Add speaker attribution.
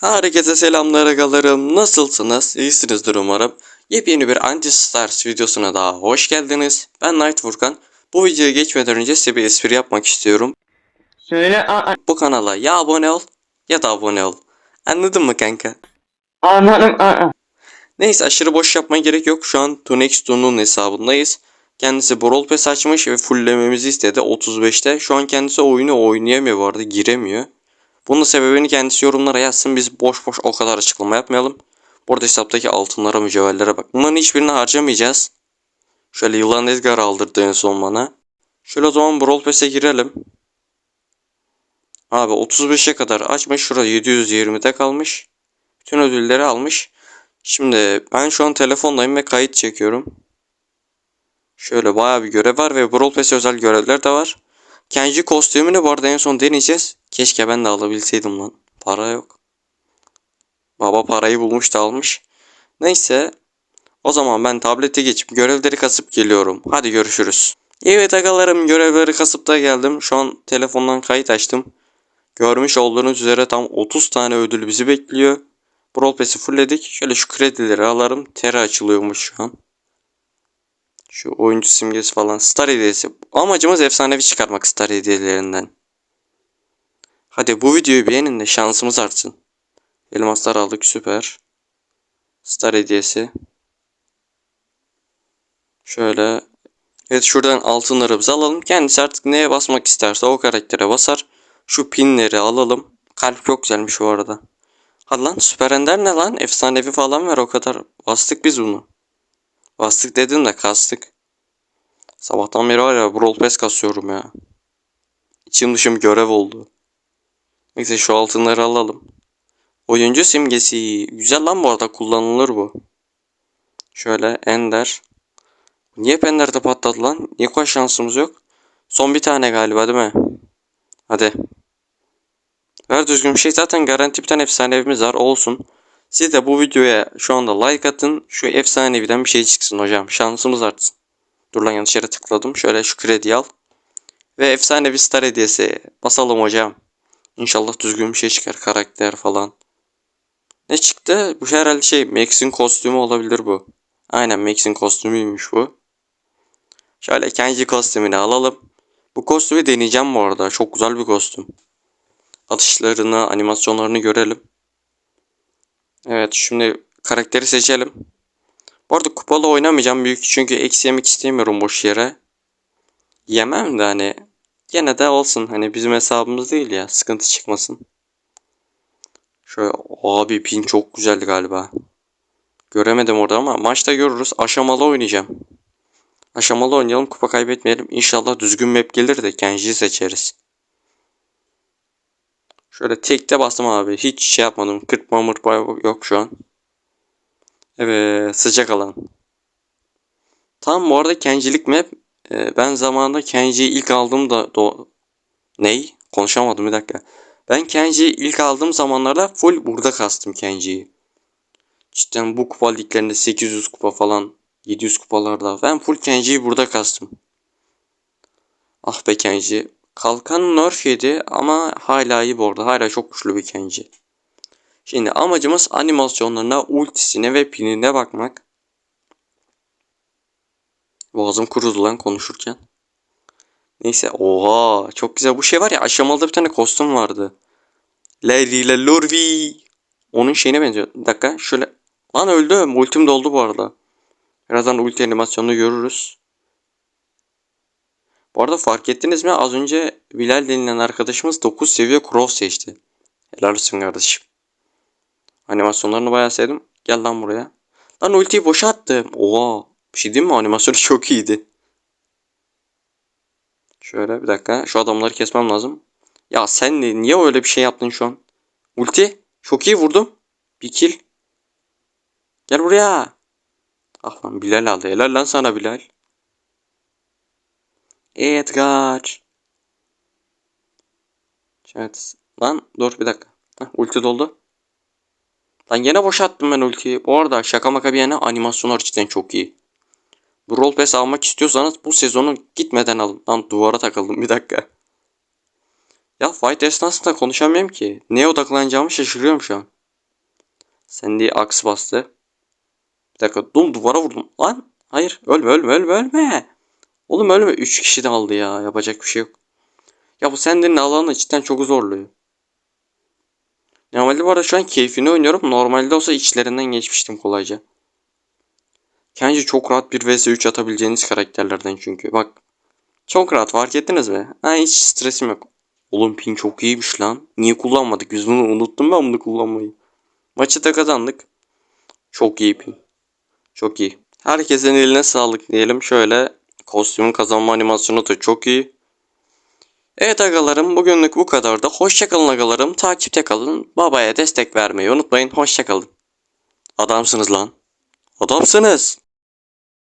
Speaker 1: Herkese selamlar agalarım. Nasılsınız? İyisinizdir umarım. Yepyeni bir Anti-Stars videosuna daha hoş geldiniz. Ben Night Furkan. Bu videoya geçmeden önce size bir espri yapmak istiyorum.
Speaker 2: Söyle a-
Speaker 1: Bu kanala ya abone ol ya da abone ol. Anladın mı kanka?
Speaker 2: anladım a.
Speaker 1: Neyse aşırı boş yapmaya gerek yok. Şu an Tunexton'un hesabındayız. Kendisi Brawl Pass açmış ve fulllememizi istedi 35'te. Şu an kendisi oyunu oynayamıyor bu arada giremiyor. Bunun sebebini kendisi yorumlara yazsın. Biz boş boş o kadar açıklama yapmayalım. Burada hesaptaki altınlara mücevherlere bak. Bunların hiçbirini harcamayacağız. Şöyle yılan Edgar aldırdı en son bana. Şöyle o zaman Brawl Pass'e girelim. Abi 35'e kadar açmış. Şurada 720'de kalmış. Bütün ödülleri almış. Şimdi ben şu an telefondayım ve kayıt çekiyorum. Şöyle bayağı bir görev var ve Brawl Pass özel görevler de var. Kenji kostümünü bu arada en son deneyeceğiz. Keşke ben de alabilseydim lan. Para yok. Baba parayı bulmuş da almış. Neyse. O zaman ben tablete geçip görevleri kasıp geliyorum. Hadi görüşürüz. Evet agalarım görevleri kasıp da geldim. Şu an telefondan kayıt açtım. Görmüş olduğunuz üzere tam 30 tane ödül bizi bekliyor. Brawl Pass'i fullledik. Şöyle şu kredileri alalım. Tera açılıyormuş şu an. Şu oyuncu simgesi falan. Star hediyesi. Amacımız efsanevi çıkarmak star hediyelerinden. Hadi bu videoyu beğenin de şansımız artsın. Elmaslar aldık süper. Star hediyesi. Şöyle. Evet şuradan altınlarımızı alalım. Kendisi artık neye basmak isterse o karaktere basar. Şu pinleri alalım. Kalp çok güzelmiş bu arada. Hadi lan Süper Ender ne lan? Efsanevi falan ver o kadar. Bastık biz bunu. Bastık dedim de kastık. Sabahtan beri var ya Brawl Pass kasıyorum ya. İçim dışım görev oldu. Neyse şu altınları alalım. Oyuncu simgesi. Güzel lan bu arada kullanılır bu. Şöyle Ender. Niye Ender'de patladı lan? Niye koş şansımız yok? Son bir tane galiba değil mi? Hadi. Ver düzgün bir şey. Zaten garanti bir tane var. Olsun. Siz de bu videoya şu anda like atın. Şu efsaneviden bir şey çıksın hocam. Şansımız artsın. Dur lan yanlış yere tıkladım. Şöyle şu kredi al. Ve efsanevi star hediyesi. Basalım hocam. İnşallah düzgün bir şey çıkar. Karakter falan. Ne çıktı? Bu herhalde şey Max'in kostümü olabilir bu. Aynen Max'in kostümüymüş bu. Şöyle Kenji kostümünü alalım. Bu kostümü deneyeceğim bu arada. Çok güzel bir kostüm. Atışlarını, animasyonlarını görelim. Evet şimdi karakteri seçelim. Bu arada kupalı oynamayacağım büyük çünkü eksi yemek istemiyorum boş yere. Yemem de hani gene de olsun hani bizim hesabımız değil ya sıkıntı çıkmasın. Şöyle abi pin çok güzeldi galiba. Göremedim orada ama maçta görürüz. Aşamalı oynayacağım. Aşamalı oynayalım kupa kaybetmeyelim. İnşallah düzgün map gelir de Kenji'yi seçeriz. Şöyle tekte bastım abi. Hiç şey yapmadım. Kırpma mırpma yok şu an. Evet sıcak alan. Tam bu arada Kenji'lik map. Ee, ben zamanında Kenji'yi ilk aldığımda do Ney? Konuşamadım bir dakika. Ben Kenji'yi ilk aldığım zamanlarda full burada kastım Kenji'yi. Cidden bu kupa liglerinde 800 kupa falan 700 kupalarda ben full Kenji'yi burada kastım. Ah be Kenji. Kalkan nerf yedi ama hala iyi bu arada. Hala çok güçlü bir Kenji. Şimdi amacımız animasyonlarına, ultisine ve pinine bakmak. Boğazım kurudu lan konuşurken. Neyse oha çok güzel bu şey var ya aşamalıda bir tane kostüm vardı. Larry la Lurvi. Onun şeyine benziyor. Bir dakika şöyle. Lan öldüm. Ultim doldu bu arada. Birazdan ulti animasyonunu görürüz. Bu arada fark ettiniz mi? Az önce Bilal denilen arkadaşımız 9 seviye Crow seçti. Helal olsun kardeşim. Animasyonlarını bayağı sevdim. Gel lan buraya. Lan ultiyi boşa attım. Oha. Bir şey diyeyim mi? Animasyonu çok iyiydi. Şöyle bir dakika. Şu adamları kesmem lazım. Ya sen niye öyle bir şey yaptın şu an? Ulti. Çok iyi vurdum. Bir kill. Gel buraya. Ah lan Bilal aldı. Helal lan sana Bilal. Edgar. Evet. Lan dur bir dakika. Heh, ulti doldu. Lan yine boş attım ben ultiyi. Bu arada şaka maka bir yana animasyonlar cidden çok iyi. Rol pass almak istiyorsanız bu sezonu gitmeden alın. Lan duvara takıldım bir dakika. Ya fight esnasında konuşamıyorum ki. Neye odaklanacağımı şaşırıyorum şu an. Sandy aks bastı. Bir dakika. Dur duvara vurdum. Lan. Hayır. Ölme ölme ölme ölme. Oğlum ölme. 3 kişi de aldı ya. Yapacak bir şey yok. Ya bu Sandy'nin alanı cidden çok zorluyor. Normalde bu arada şu an keyfini oynuyorum. Normalde olsa içlerinden geçmiştim kolayca. Kendisi çok rahat bir vs 3 atabileceğiniz karakterlerden çünkü. Bak. Çok rahat fark ettiniz mi? Ha hiç stresim yok. Oğlum pin çok iyiymiş lan. Niye kullanmadık? Biz bunu unuttum ben bunu kullanmayı. Maçı da kazandık. Çok iyi pin. Çok iyi. Herkesin eline sağlık diyelim. Şöyle kostümün kazanma animasyonu da çok iyi. Evet agalarım bugünlük bu kadar da. Hoşçakalın agalarım. Takipte kalın. Babaya destek vermeyi unutmayın. Hoşçakalın. Adamsınız lan. Adamsınız.